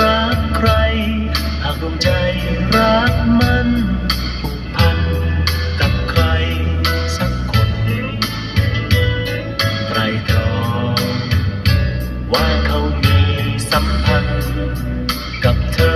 รักใคร หากดวงใจรักมันผูกพันกับใครสักคนไตรตรองว่าเขามีสัมพันธ์กับเธอ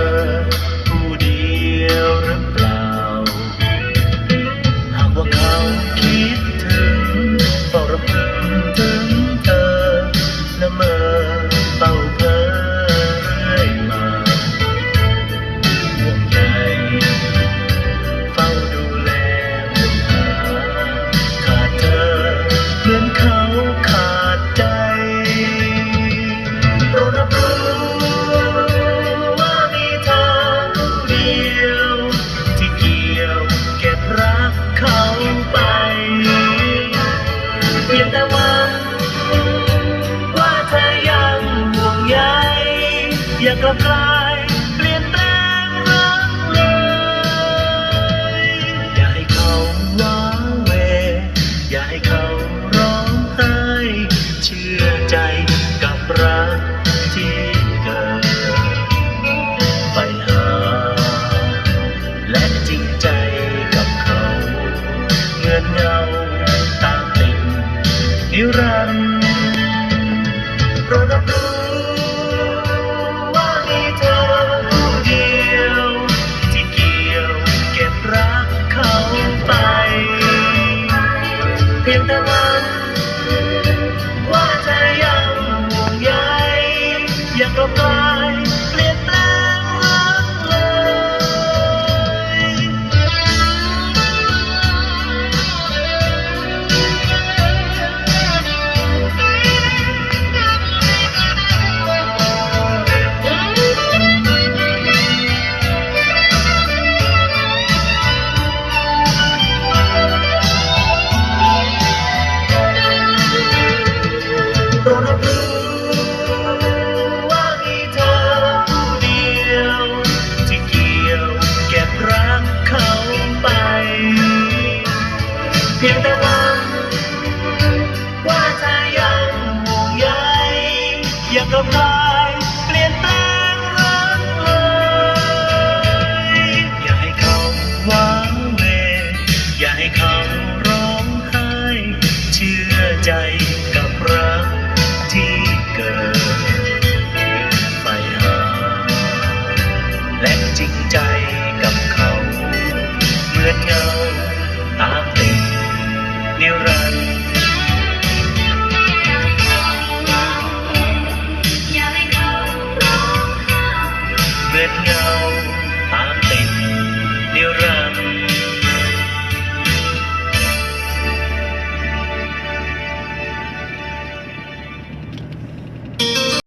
อย่ เปลี่ยนแปลงรักเลยอย่าให้เขาหวังเวอย่าให้เขาร้องไห้เชื่อใจกับรักที่เกิดไฟหาและจริงใจ let go.